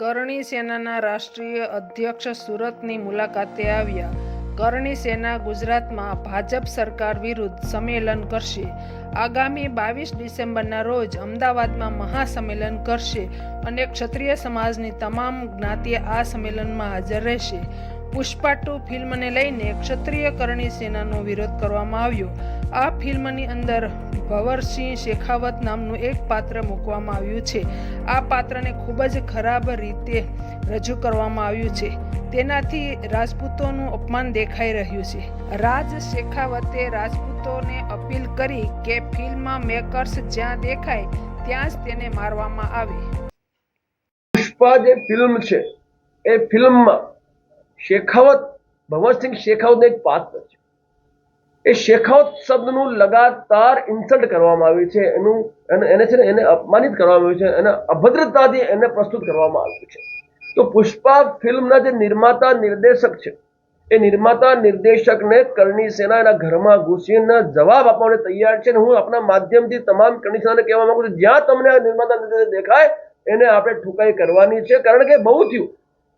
કરણી સેનાના રાષ્ટ્રીય અધ્યક્ષ સુરતની મુલાકાતે આવ્યા. કરણી સેના ગુજરાતમાં ભાજપ સરકાર વિરુદ્ધ સંમેલન કરશે. આગામી બાવીસ ડિસેમ્બરના રોજ અમદાવાદમાં મહાસંમેલન કરશે અને ક્ષત્રિય સમાજની તમામ જ્ઞાતિ આ સંમેલનમાં હાજર રહેશે. પુષ્પા ટુ ફિલ્મને લઈને ક્ષત્રિય કરણી સેનાનો વિરોધ કરવામાં આવ્યો. આ ફિલ્મની અંદર ભવરસિંહ શેખાવત નામનું એક પાત્ર મૂકવામાં આવ્યું છે. આ પાત્રને ખૂબ જ ખરાબ રીતે રજૂ કરવામાં આવ્યું છે. તેનાથી રાજપૂતોનું અપમાન દેખાઈ રહ્યું છે. રાજ શેખાવતે રાજપૂતોને અપીલ કરી કે ફિલ્મ મેકર્સ જ્યાં દેખાય, ત્યાં જ તેને મારવામાં આવે. પુષ્પા જે ફિલ્મ છે, એ ફિલ્મમાં શેખાવત, ભવરસિંહ શેખાવત એક પાત્ર છે. એ શેખાવત શબ્દનું લગાતાર ઇન્સલ્ટ કરવામાં આવ્યું છે. એનું, એને છે ને, એને અપમાનિત કરવામાં આવ્યું છે. એને અભદ્રતાથી એને પ્રસ્તુત કરવામાં આવ્યું છે. તો પુષ્પા ફિલ્મના જે નિર્માતા નિર્દેશક છે, એ નિર્માતા નિર્દેશકને કરણી સેના એના ઘરમાં ઘૂસીને જવાબ આપવાને તૈયાર છે અને હું આપણા માધ્યમથી તમામ કરણી સેનાને કહેવા માંગુ છું, જ્યાં તમને નિર્માતા નિર્દેશક દેખાય, એને આપણે ઠુકાઈ કરવાની છે. કારણ કે બહુ થયું.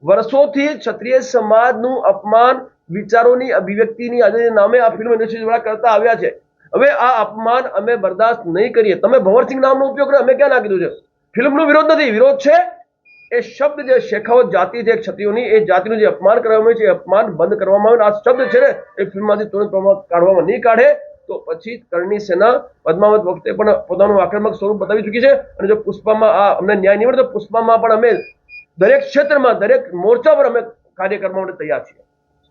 વર્ષોથી ક્ષત્રિય સમાજનું અપમાન વિચારોની અભિવ્યક્તિની આજે નામે આ ફિલ્મ ઇન્ડસ્ટ્રી દ્વારા કરતા આવ્યા છે. હવે આ અપમાન અમે બરદાસ્ત નહીં કરીએ. તમે ભંવરસિંહ નામનો ઉપયોગ કર્યો અમે ક્યાં નાખી દીધું છે? ફિલ્મનો વિરોધ નથી, વિરોધ છે એ શબ્દ જે શેખાવત જાતિ છે, ક્ષત્રિયોની, એ જાતિનું જે અપમાન કરવામાં આવ્યું છે, એ અપમાન બંધ કરવામાં આવે. આ શબ્દ છે ને, એ ફિલ્મમાંથી તુરંત કાઢવામાં નહીં કાઢે. તો પછી કરણી સેના પદ્માવત વખતે પણ પોતાનું આક્રમક સ્વરૂપ બતાવી ચૂકી છે. અને જો પુષ્પામાં આ અમને ન્યાય નહીં મળે, તો પુષ્પામાં પણ અમે દરેક ક્ષેત્રમાં દરેક મોરચા પર અમે કાર્ય માટે તૈયાર છીએ.